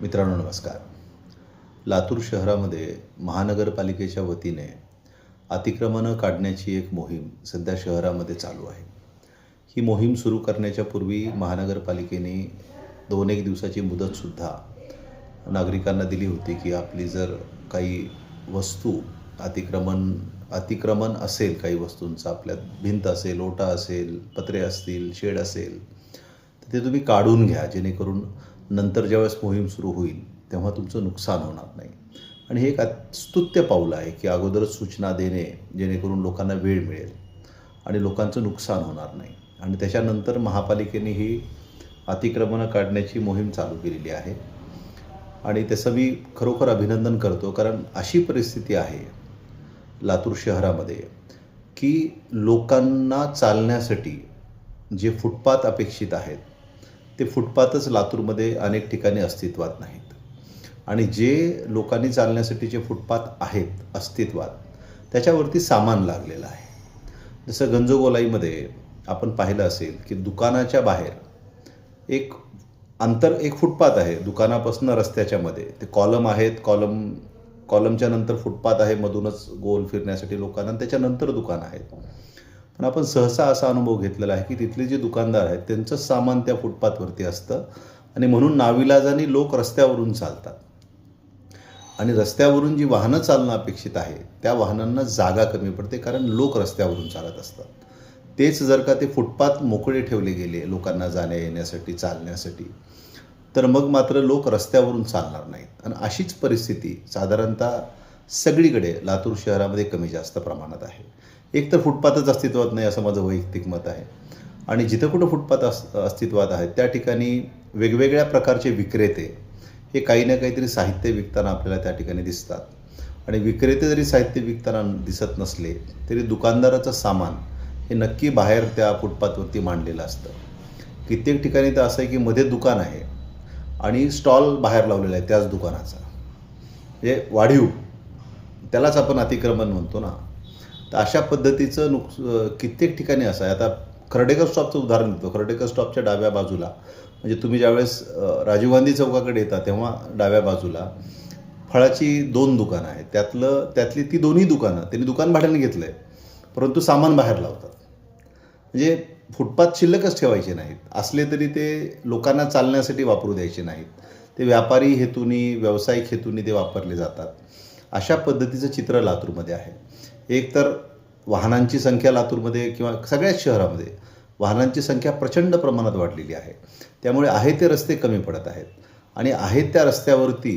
मित्रांनो नमस्कार. लातूर शहरामध्ये महानगरपालिकेच्या वतीने अतिक्रमणं काढण्याची एक मोहीम सध्या शहरामध्ये चालू आहे. ही मोहीम सुरू करण्याच्या पूर्वी महानगरपालिकेने दोन एक दिवसाची मुदतसुद्धा नागरिकांना दिली होती की आपली जर काही वस्तू अतिक्रमण अतिक्रमण असेल काही वस्तूंचं आपल्यात भिंत असेल ओटा असेल पत्रे असतील शेड असेल तर ते तुम्ही काढून घ्या जेणेकरून नंतर ज्यावेळेस मोहीम सुरू होईल तेव्हा तुमचं नुकसान होणार नाही. आणि हे एक स्तुत्य पाऊल आहे की अगोदरच सूचना देणे जेणेकरून लोकांना वेळ मिळेल आणि लोकांचं नुकसान होणार नाही. आणि त्याच्यानंतर महापालिकेने ही अतिक्रमणं काढण्याची मोहीम चालू केलेली आहे. आणि त्याचं मी खरोखर अभिनंदन करतो कारण अशी परिस्थिती आहे लातूर शहरामध्ये की लोकांना चालण्यासाठी जे फुटपाथ अपेक्षित आहेत ते फुटपाथच लातूरमध्ये अनेक ठिकाणी अस्तित्वात नाहीत. आणि जे लोकांनी चालण्यासाठी जे फुटपाथ आहेत अस्तित्वात त्याच्यावरती सामान लागलेलं आहे. जसं गंजोगोलाईमध्ये आपण पाहिलं असेल की दुकानाच्या बाहेर एक अंतर एक फुटपाथ आहे. दुकानापासून रस्त्याच्या मध्ये. ते कॉलम आहेत कॉलम कॉलमच्या नंतर फुटपाथ आहे मधूनच गोल फिरण्यासाठी लोकांना त्याच्यानंतर दुकान आहेत. पण आपण सहसा असा अनुभव घेतलेला आहे की तिथले जे दुकानदार आहेत त्यांचं सामान त्या फुटपाथवरती असतं आणि म्हणून नाविलाजाने लोक रस्त्यावरून चालतात. आणि रस्त्यावरून जी वाहनं चालणं अपेक्षित आहे त्या वाहनांना जागा कमी पडते कारण लोक रस्त्यावरून चालत असतात. तेच जर का ते फुटपाथ मोकळे ठेवले गेले लोकांना जाण्या येण्यासाठी चालण्यासाठी तर मग मात्र लोक रस्त्यावरून चालणार नाहीत. आणि अशीच परिस्थिती साधारणतः सगळीकडे लातूर शहरामध्ये कमी जास्त प्रमाणात आहे. एक तर फुटपाथच अस्तित्वात नाही असं माझं वैयक्तिक मत आहे. आणि जिथं कुठं फुटपाथ अस अस्तित्वात आहेत त्या ठिकाणी वेगवेगळ्या प्रकारचे विक्रेते हे काही ना काहीतरी साहित्य विकताना आपल्याला त्या ठिकाणी दिसतात. आणि विक्रेते जरी साहित्य विकताना दिसत नसले तरी दुकानदाराचं सामान हे नक्की बाहेर त्या फुटपाथवरती मांडलेलं असतं. कित्येक ठिकाणी तर असं आहे की मध्ये दुकान आहे आणि स्टॉल बाहेर लावलेला आहे त्याच दुकानाचा. म्हणजे वाढीव त्यालाच आपण अतिक्रमण म्हणतो ना. तर अशा पद्धतीचं नुकस कित्येक ठिकाणी असं आहे. आता खर्डेकर स्टॉपचं उदाहरण देतो खर्डेकर स्टॉपच्या डाव्या बाजूला म्हणजे तुम्ही ज्यावेळेस राजीव गांधी चौकाकडे येता तेव्हा डाव्या बाजूला फळाची दोन दुकानं आहेत. त्यातलं त्यातली ती दोन्ही दुकानं त्यांनी दुकान भाड्याने घेतलं आहे परंतु सामान बाहेर लावतात. म्हणजे फुटपाथ शिल्लकच ठेवायचे नाहीत. असले तरी ते लोकांना चालण्यासाठी वापरू द्यायचे नाहीत. ते व्यापारी हेतूनी व्यावसायिक हेतूनी ते वापरले जातात. अशा पद्धतीचं चित्र लातूरमध्ये आहे. एक तर वाहनांची संख्या लातूरमध्ये किंवा सगळ्याच शहरामध्ये वाहनांची संख्या प्रचंड प्रमाणात वाढलेली आहे. त्यामुळे आहे ते रस्ते कमी पडत आहेत. आणि आहेत त्या रस्त्यावरती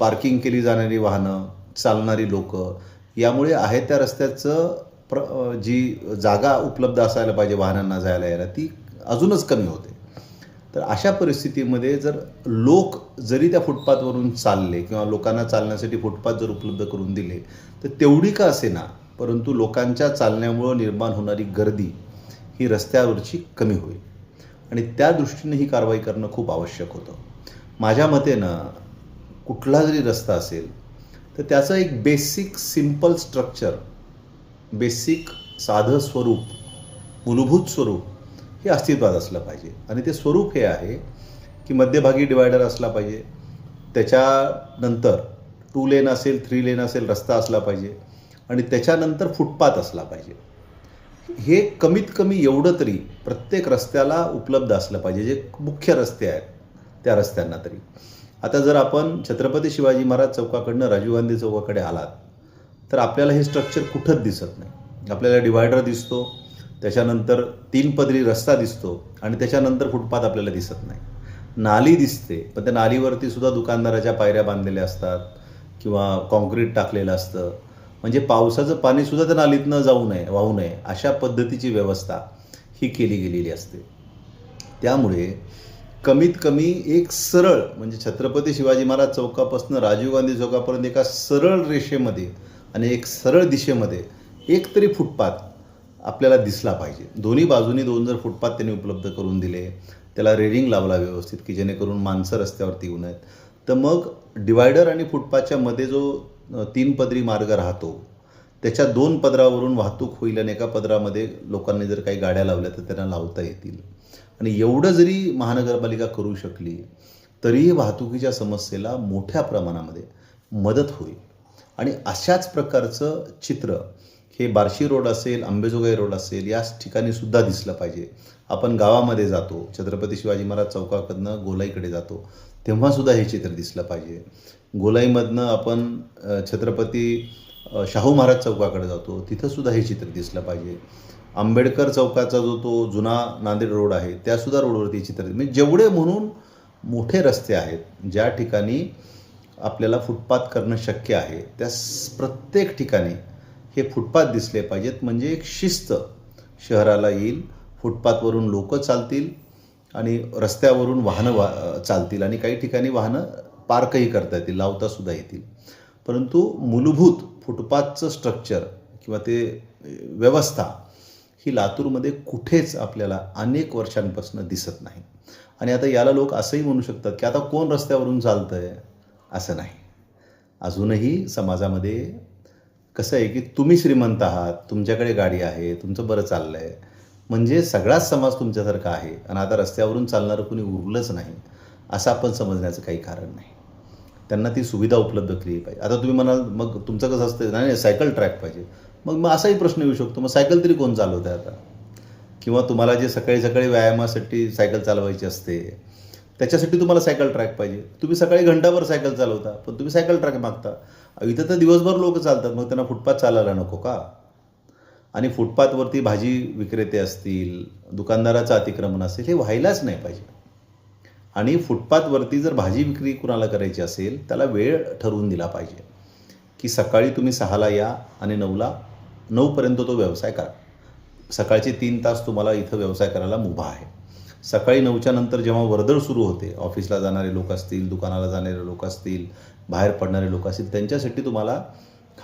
पार्किंग केली जाणारी वाहनं चालणारी लोकं यामुळे आहे त्या रस्त्याचं प्र जी जागा उपलब्ध असायला पाहिजे वाहनांना जायला यायला ती अजूनच कमी होते. तर अशा परिस्थितीमध्ये जर लोक जरी त्या फुटपाथवरून चालले किंवा लोकांना चालण्यासाठी फुटपाथ जर उपलब्ध करून दिले तर तेवढी का असेना? परंतु लोकांच्या चालण्यामुळं निर्माण होणारी गर्दी ही रस्त्यावरची कमी होईल. आणि त्या दृष्टीने ही कारवाई करणं खूप आवश्यक होतं. माझ्या मतेनं कुठला जरी रस्ता असेल तर त्याचं एक बेसिक सिंपल स्ट्रक्चर बेसिक साधं स्वरूप मूलभूत स्वरूप हे अस्तित्वात असलं पाहिजे. आणि ते स्वरूप हे आहे की मध्यभागी डिवायडर असला पाहिजे. त्याच्यानंतर टू लेन असेल थ्री लेन असेल रस्ता असला पाहिजे. आणि त्याच्यानंतर फुटपाथ असला पाहिजे. हे कमीत कमी एवढं तरी प्रत्येक रस्त्याला उपलब्ध असलं पाहिजे. जे मुख्य रस्ते आहेत त्या रस्त्यांना तरी. आता जर आपण छत्रपती शिवाजी महाराज चौकाकडनं राजीव गांधी चौकाकडे आलात तर आपल्याला हे स्ट्रक्चर कुठंच दिसत नाही. आपल्याला डिवायडर दिसतो. त्याच्यानंतर तीन पदरी रस्ता दिसतो आणि त्याच्यानंतर फुटपाथ आपल्याला दिसत नाही. नाली दिसते पण त्या नालीवरती सुद्धा दुकानदाराच्या पायऱ्या बांधलेल्या असतात किंवा कॉन्क्रीट टाकलेलं असतं. म्हणजे पावसाचं पाणीसुद्धा त्या नालीतनं जाऊ नये वाहू नये अशा पद्धतीची व्यवस्था ही केली गेलेली असते. त्यामुळे कमीत कमी एक सरळ म्हणजे छत्रपती शिवाजी महाराज चौकापासून राजीव गांधी चौकापर्यंत एका सरळ रेषेमध्ये आणि एक सरळ दिशेमध्ये एक तरी फुटपाथ आपल्याला दिसला पाहिजे. दोन्ही बाजूनी दोन जर फुटपाथ त्यांनी उपलब्ध करून दिले त्याला रेडिंग लावला व्यवस्थित की जेणेकरून माणसं रस्त्यावरती येऊ नयेत. तर मग डिवायडर आणि फुटपाथच्या मध्ये जो तीन पदरी मार्ग राहतो त्याच्या दोन पदरावरून वाहतूक होईल आणि एका पदरामध्ये लोकांनी जर काही गाड्या लावल्या तर त्यांना लावता येतील. आणि एवढं जरी महानगरपालिका करू शकली तरीही वाहतुकीच्या समस्येला मोठ्या प्रमाणामध्ये मदत होईल. आणि अशाच प्रकारचं चित्र हे बार्शी रोड असेल अंबेजोगाई रोड असेल याच ठिकाणी सुद्धा दिसलं पाहिजे. आपण गावामध्ये जातो छत्रपती शिवाजी महाराज चौकाकडनं गोलाईकडे जातो तेव्हासुद्धा हे चित्र दिसलं पाहिजे. गोलाईमधनं आपण छत्रपती शाहू महाराज चौकाकडे जातो तिथंसुद्धा हे चित्र दिसलं पाहिजे. आंबेडकर चौकाचा जो तो जुना नांदेड रोड आहे त्यासुद्धा रोडवरती हे चित्र म्हणजे जेवढे म्हणून मोठे रस्ते आहेत ज्या ठिकाणी आपल्याला फुटपाथ करणं शक्य आहे त्या प्रत्येक ठिकाणी हे फुटपाथ दिसले पाहिजेत. म्हणजे एक शिस्त शहराला येईल. फुटपाथवरून लोक चालतील आणि रस्त्यावरून वाहनं वा चालतील आणि काही ठिकाणी वाहनं पार्कही करता येतील लावतासुद्धा येतील. परंतु मूलभूत फुटपाथचं स्ट्रक्चर किंवा ते व्यवस्था ही लातूरमध्ये कुठेच आपल्याला अनेक वर्षांपासून दिसत नाही. आणि आता याला लोक असंही म्हणू शकतात की आता कोण रस्त्यावरून चालतं आहे असं नाही. अजूनही समाजामध्ये कसं आहे की तुम्ही श्रीमंत आहात तुमच्याकडे गाडी आहे तुमचं बरं चाललं आहे म्हणजे सगळाच समाज तुमच्यासारखा आहे आणि आता रस्त्यावरून चालणारं कुणी उरलंच नाही असं आपण समजण्याचं काही कारण नाही. त्यांना ती सुविधा उपलब्ध केली पाहिजे. आता तुम्ही म्हणाल मग तुमचं कसं असतं? नाही नाही सायकल ट्रॅक पाहिजे. मग मग असाही प्रश्न येऊ शकतो. मग सायकल तरी कोण चालवतं आता? किंवा तुम्हाला जे सकाळी सकाळी व्यायामासाठी सायकल चालवायची असते त्याच्यासाठी तुम्हाला सायकल ट्रॅक पाहिजे. तुम्ही सकाळी घंटाभर सायकल चालवता पण तुम्ही सायकल ट्रॅक मागता. इथं तर दिवसभर लोक चालतात मग त्यांना फुटपाथ चालायला नको का? आणि फुटपाथवरती भाजी विक्रेते असतील दुकानदाराचं अतिक्रमण असेल हे व्हायलाच नाही पाहिजे. आणि फुटपाथवरती जर भाजी विक्री कुणाला करायची असेल त्याला वेळ ठरवून दिला पाहिजे. की सकाळी तुम्ही सहाला या आणि नऊला नऊपर्यंत तो व्यवसाय करा. सकाळचे तीन तास तुम्हाला इथं व्यवसाय करायला मुभा आहे. सकाळी नऊच्या नंतर जेव्हा वर्दळ सुरू होते ऑफिसला जाणारे लोक असतील दुकानाला जाणारे लोक असतील बाहेर पडणारे लोक असतील त्यांच्यासाठी तुम्हाला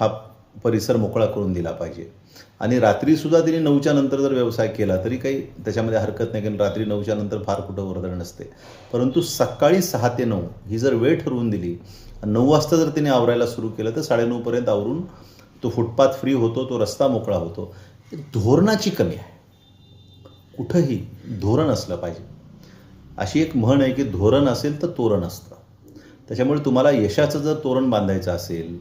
हा परिसर मोकळा करून दिला पाहिजे. आणि रात्रीसुद्धा तिने नऊच्या नंतर जर व्यवसाय केला तरी काही त्याच्यामध्ये हरकत नाही कारण रात्री नऊच्या नंतर फार कुठं वर्दळ नसते. परंतु सकाळी सहा ते नऊ ही जर वेळ ठरवून दिली नऊ वाजता जर तिने आवरायला सुरू केलं तर साडेनऊपर्यंत आवरून तो फुटपाथ फ्री होतो तो रस्ता मोकळा होतो. धोरणाची कमी आहे. कुठंही धोरण असलं पाहिजे. अशी एक म्हण आहे की धोरण असेल तर तोरण असतं. त्याच्यामुळे तुम्हाला यशाचं जर तोरण बांधायचं असेल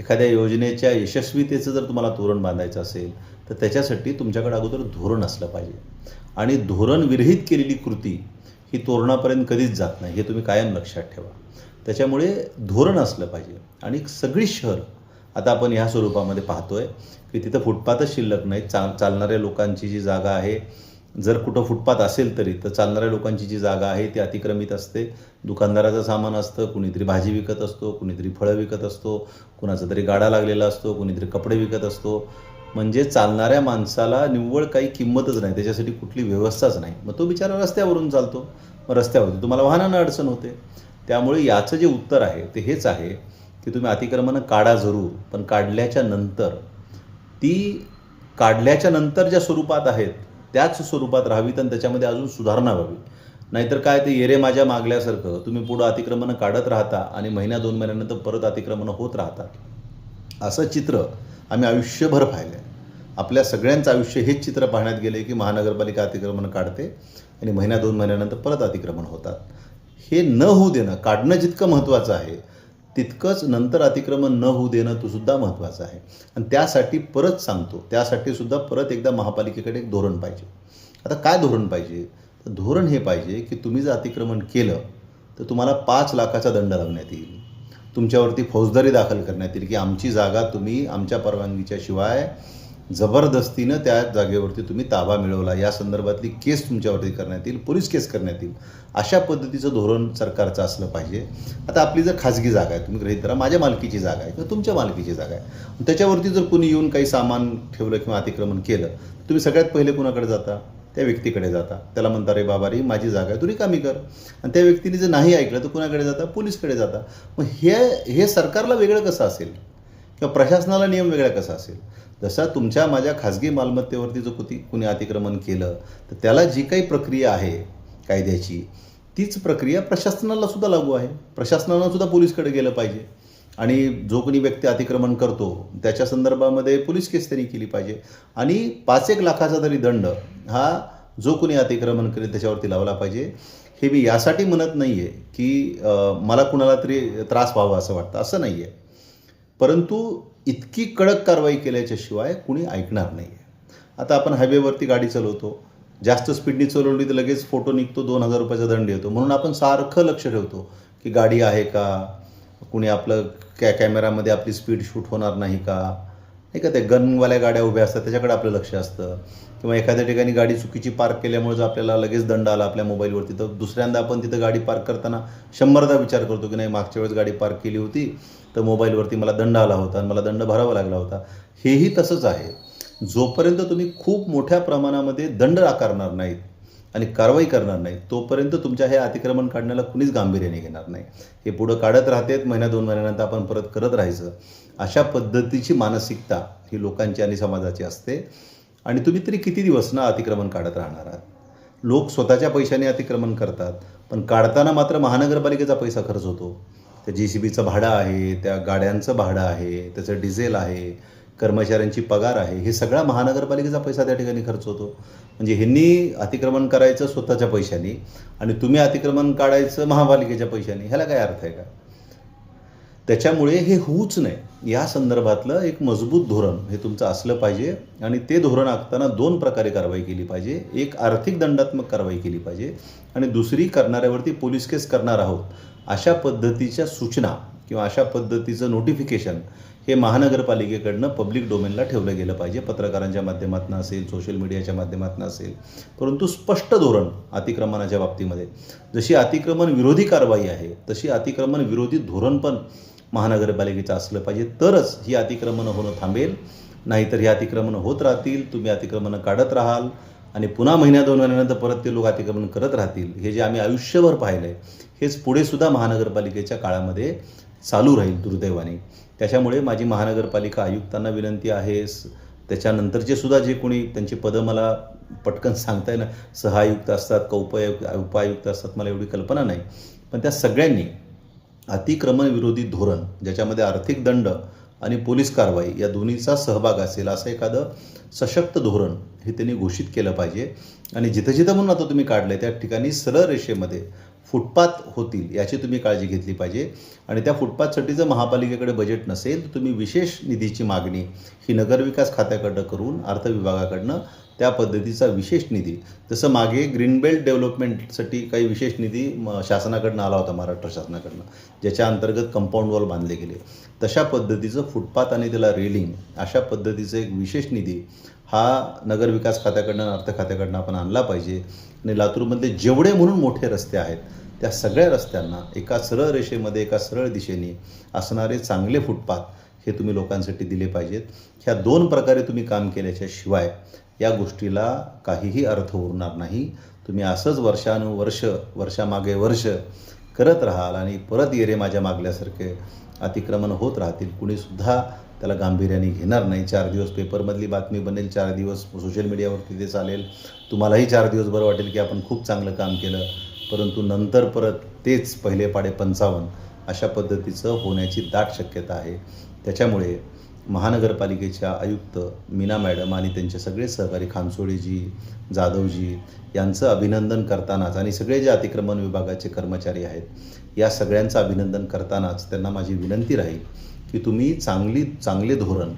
एखाद्या योजनेच्या यशस्वीतेचं जर तुम्हाला तोरण बांधायचं असेल तर त्याच्यासाठी तुमच्याकडे अगोदर धोरण असलं पाहिजे. आणि धोरण विरहित केलेली कृती ही तोरणापर्यंत कधीच जात नाही हे तुम्ही कायम लक्षात ठेवा. त्याच्यामुळे धोरण असलं पाहिजे. आणि सगळी शहर आता आपण ह्या स्वरूपामध्ये पाहतोय की तिथं फुटपाथच शिल्लक नाही चा चालणाऱ्या लोकांची जी जागा आहे जर कुठं फुटपाथ असेल तरी तर चालणाऱ्या लोकांची जी जागा आहे ती अतिक्रमित असते. दुकानदाराचं सामान असतं कुणीतरी भाजी विकत असतो कुणीतरी फळं विकत असतो कुणाचा तरी गाडा लागलेला असतो कुणीतरी कपडे विकत असतो. म्हणजे चालणाऱ्या माणसाला निव्वळ काही किंमतच नाही त्याच्यासाठी कुठली व्यवस्थाच नाही. मग तो बिचारा रस्त्यावरून चालतो. मग रस्त्यावरती तुम्हाला वाहनांना अडचण होते. त्यामुळे याचं जे उत्तर आहे ते हेच आहे की तुम्ही अतिक्रमणं काढा जरूर पण काढल्याच्या नंतर ती काढल्याच्या नंतर ज्या स्वरूपात आहेत त्याच स्वरूपात राहावीत आणि त्याच्यामध्ये अजून सुधारणा व्हावी. नाहीतर काय ते येरे माझ्या मागल्यासारखं तुम्ही पुढं अतिक्रमणं काढत राहता आणि महिन्या दोन महिन्यानंतर परत अतिक्रमणं होत राहतात. असं चित्र आम्ही आयुष्यभर पाहिलं आहे आपल्या सगळ्यांचं आयुष्य हेच चित्र पाहण्यात गेले की महानगरपालिका अतिक्रमण काढते आणि महिन्या दोन महिन्यानंतर परत अतिक्रमण होतात. हे न होऊ देणं काढणं जितकं महत्त्वाचं आहे तितकंच नंतर अतिक्रमण न होऊ देणं तो सुद्धा महत्त्वाचं आहे. आणि त्यासाठी परत सांगतो त्यासाठी सुद्धा परत एकदा महापालिकेकडे एक धोरण पाहिजे. आता काय धोरण पाहिजे? तर धोरण हे पाहिजे की तुम्ही जर अतिक्रमण केलं तर तुम्हाला पाच लाखाचा दंड लावण्यात येईल. तुमच्यावरती फौजदारी दाखल करण्यात येईल की आमची जागा तुम्ही आमच्या परवानगीच्या शिवाय जबरदस्तीनं त्या जागेवरती तुम्ही ताबा मिळवला. या संदर्भातली केस तुमच्यावरती करण्यात येईल पोलीस केस करण्यात येईल. अशा पद्धतीचं धोरण सरकारचं असलं पाहिजे. आता आपली जर खाजगी जागा आहे तुम्ही गृहीत धरा माझ्या मालकीची जागा आहे किंवा तुमच्या मालकीची जागा आहे. त्याच्यावरती जर कुणी येऊन काही सामान ठेवलं किंवा अतिक्रमण केलं तुम्ही सगळ्यात पहिले कुणाकडे जाता? त्या व्यक्तीकडे जाता. त्याला म्हणता रे बाबा रे माझी जागा आहे तू रिकामी कर. आणि त्या व्यक्तीने जर नाही ऐकलं तर कुणाकडे जाता? पोलीसकडे जाता. मग हे हे सरकारला वेगळं कसं असेल? किंवा प्रशासनाला नियम वेगळा कसा असेल? जसा तुमच्या माझ्या खाजगी मालमत्तेवरती जो कुती कुणी अतिक्रमण केलं तर त्याला जी काही प्रक्रिया आहे कायद्याची तीच प्रक्रिया प्रशासनाला सुद्धा लागू आहे. प्रशासनानं सुद्धा पोलीसकडे गेलं पाहिजे. आणि जो कोणी व्यक्ती अतिक्रमण करतो त्याच्या संदर्भामध्ये पोलीस केस त्यांनी केली पाहिजे. आणि पाच एक लाखाचा तरी दंड हा जो कोणी अतिक्रमण करेल त्याच्यावरती लावला पाहिजे. हे मी यासाठी म्हणत नाही आहे की मला कुणाला तरी त्रास व्हावा असं वाटतं. असं नाही आहे परंतु इतकी कडक कारवाई केल्याच्याशिवाय कुणी ऐकणार नाही आहे आता आपण हायवेवरती गाडी चालवतो जास्त स्पीडनी चालवली तर लगेच फोटो निघतो दोन हजार रुपयाचा दंड येतो. म्हणून आपण सारखं लक्ष ठेवतो की गाडी आहे का? कुणी आपलं कॅ कॅमेरामध्ये आपली स्पीड शूट होणार नाही का? नाही का ते गनवाल्या गाड्या उभ्या असतात त्याच्याकडे आपलं लक्ष असतं. किंवा एखाद्या ठिकाणी गाडी चुकीची पार्क केल्यामुळे जर आपल्याला लगेच दंड आला आपल्या मोबाईलवरती तर दुसऱ्यांदा आपण तिथं गाडी पार्क करताना शंभरदा विचार करतो की नाही मागच्या वेळेस गाडी पार्क केली होती तर मोबाईलवरती मला दंड आला होता आणि मला दंड भरावा लागला होता. हेही तसंच आहे. जोपर्यंत तुम्ही खूप मोठ्या प्रमाणामध्ये दंड आकारणार नाहीत आणि कारवाई करणार नाही तोपर्यंत तुमच्या हे अतिक्रमण काढण्याला कुणीच गांभीर्याने घेणार नाही. हे पुढं काढत राहतेत महिन्या दोन महिन्यानंतर आपण परत करत राहायचं. अशा पद्धतीची मानसिकता ही लोकांची आणि समाजाची असते. आणि तुम्ही तरी किती दिवस ना अतिक्रमण काढत राहणार आहात? लोक स्वतःच्या पैशाने अतिक्रमण करतात पण काढताना मात्र महानगरपालिकेचा पैसा खर्च होतो. त्या जे सी बीचं भाडं आहे त्या गाड्यांचं भाडं आहे त्याचं डिझेल आहे कर्मचाऱ्यांची पगार आहे हे सगळा महानगरपालिकेचा पैसा त्या ठिकाणी खर्च होतो. म्हणजे ह्यांनी अतिक्रमण करायचं स्वतःच्या पैशाने आणि तुम्ही अतिक्रमण काढायचं महापालिकेच्या पैशाने ह्याला काय अर्थ आहे का? त्याच्यामुळे हे होऊच नाही. या संदर्भातलं एक मजबूत धोरण हे तुमचं असलं पाहिजे आणि ते धोरण आखताना दोन प्रकारे कारवाई केली पाहिजे. एक आर्थिक दंडात्मक कारवाई केली पाहिजे आणि दुसरी करणाऱ्यावरती पोलीस केस करणार आहोत. अशा पद्धतीच्या सूचना किंवा अशा पद्धतीचं नोटिफिकेशन हे महानगरपालिकेकडनं पब्लिक डोमेनला ठेवलं गेलं पाहिजे. पत्रकारांच्या माध्यमातून असेल सोशल मीडियाच्या माध्यमातून असेल. परंतु स्पष्ट धोरण अतिक्रमणाच्या बाबतीमध्ये. जशी अतिक्रमण विरोधी कारवाई आहे तशी अतिक्रमण विरोधी धोरण पण महानगरपालिकेचं असलं पाहिजे. तरच ही अतिक्रमणं होणं थांबेल. नाहीतर ही अतिक्रमणं होत राहतील तुम्ही अतिक्रमणं काढत राहाल आणि पुन्हा महिन्या दोन महिन्यानंतर परत ते लोक अतिक्रमण करत राहतील. हे जे आम्ही आयुष्यभर पाहिलं आहे हेच पुढे सुद्धा महानगरपालिकेच्या काळामध्ये चालू राहील दुर्दैवाने. त्याच्यामुळे माझी महानगरपालिका आयुक्तांना विनंती आहे. त्याच्यानंतरचे सुद्धा जे कोणी त्यांची पदं मला पटकन सांगता येणार सहायुक्त असतात का उपायुक्त उपायुक्त असतात मला एवढी कल्पना नाही. पण त्या सगळ्यांनी अतिक्रमण विरोधी धोरण ज्याच्यामध्ये आर्थिक दंड आणि पोलीस कारवाई या दोन्हीचा सहभाग असेल असं एखादं सशक्त धोरण हे त्यांनी घोषित केलं पाहिजे. आणि जिथं जिथं म्हणून आता तुम्ही काढलं त्या ठिकाणी सरळ रेषेमध्ये फुटपाथ होतील याची तुम्ही काळजी घेतली पाहिजे. आणि त्या फुटपाथसाठी जर महापालिकेकडे बजेट नसेल तर तुम्ही विशेष निधीची मागणी ही नगरविकास खात्याकडनं करून अर्थ विभागाकडनं त्या पद्धतीचा विशेष निधी जसं मागे ग्रीन बेल्ट डेव्हलपमेंटसाठी काही विशेष निधी म शासनाकडनं आला होता महाराष्ट्र शासनाकडनं ज्याच्या अंतर्गत कंपाऊंड वॉल बांधले गेले. तशा पद्धतीचं फुटपाथ आणि त्याला रेलिंग अशा पद्धतीचं एक विशेष निधी हा नगरविकास खात्याकडनं अर्थ खात्याकडनं आपण आणला पाहिजे. आणि लातूरमध्ये जेवढे म्हणून मोठे रस्ते आहेत त्या सगळ्या रस्त्यांना एका सरळ रेषेमध्ये एका सरळ दिशेने असणारे चांगले फुटपाथ हे तुम्ही लोकांसाठी दिले पाहिजेत. ह्या दोन प्रकारे तुम्ही काम केल्याच्या शिवाय या गोष्टीला काहीही अर्थ उरणार नाही. तुम्ही असंच वर्षानुवर्ष वर्षामागे वर्ष करत राहाल आणि परत येरे माझ्या मागल्यासारखे अतिक्रमण होत राहतील. कुणीसुद्धा त्याला गांभीर्याने घेणार नाही. चार दिवस पेपरमधली बातमी बनेल चार दिवस सोशल मीडियावरती ते चालेल. तुम्हालाही चार दिवस बरं वाटेल की आपण खूप चांगलं काम केलं. परंतु नंतर परत तेच पहिले पाडे पंचावन्न अशा पद्धतीचं होण्याची दाट शक्यता आहे. त्याच्यामुळे महानगरपालिकेच्या आयुक्त मीना मॅडम आणि त्यांचे सगळे सहकारी खानसोडेजी जाधवजी यांचं अभिनंदन करतानाच आणि सगळे जे अतिक्रमण विभागाचे कर्मचारी आहेत या सगळ्यांचं अभिनंदन करतानाच त्यांना माझी विनंती राहील की तुम्ही चांगली चांगले धोरण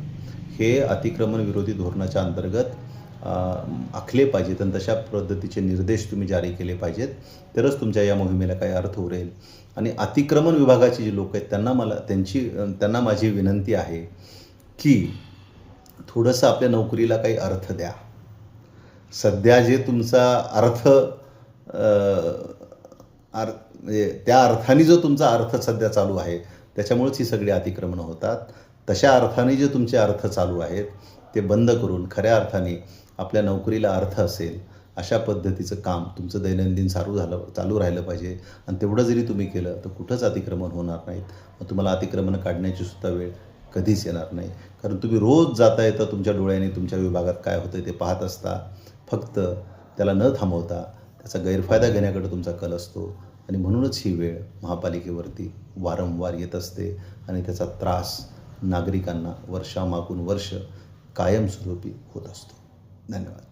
हे अतिक्रमण विरोधी धोरणाच्या अंतर्गत आखले पाहिजेत आणि तशा पद्धतीचे निर्देश तुम्ही जारी केले पाहिजेत. तरच तुमच्या या मोहिमेला काही अर्थ उरेल. आणि अतिक्रमण विभागाचे जे लोक आहेत त्यांना मला त्यांची त्यांना माझी विनंती आहे की थोडंसं आपल्या नोकरीला काही अर्थ द्या. सध्या जे तुमचा अर्थ अर् म्हणजे त्या अर्थाने जो तुमचा अर्थ सध्या चालू आहे त्याच्यामुळेच ही सगळी अतिक्रमणं होतात. तशा अर्थाने जे तुमचे अर्थ चालू आहेत ते बंद करून खऱ्या अर्थाने आपल्या नोकरीला अर्थ असेल अशा पद्धतीचं काम तुमचं दैनंदिन चालू झालं चालू राहिलं पाहिजे. आणि तेवढं जरी तुम्ही केलं तर कुठंच अतिक्रमण होणार नाहीत. मग तुम्हाला अतिक्रमण काढण्याची सुद्धा वेळ कधीच येणार नाही. कारण तुम्ही रोज जाता येता तुमच्या डोळ्याने तुमच्या विभागात काय होतं ते पाहत असता. फक्त त्याला न थांबवता त्याचा गैरफायदा घेण्याकडे तुमचा कल असतो. आणि म्हणूनच ही वेळ महापालिकेवरती वारंवार येत असते. आणि त्याचा त्रास नागरिकांना वर्षामागून वर्ष कायमस्वरूपी होत असतो. ధన్యవాదాలు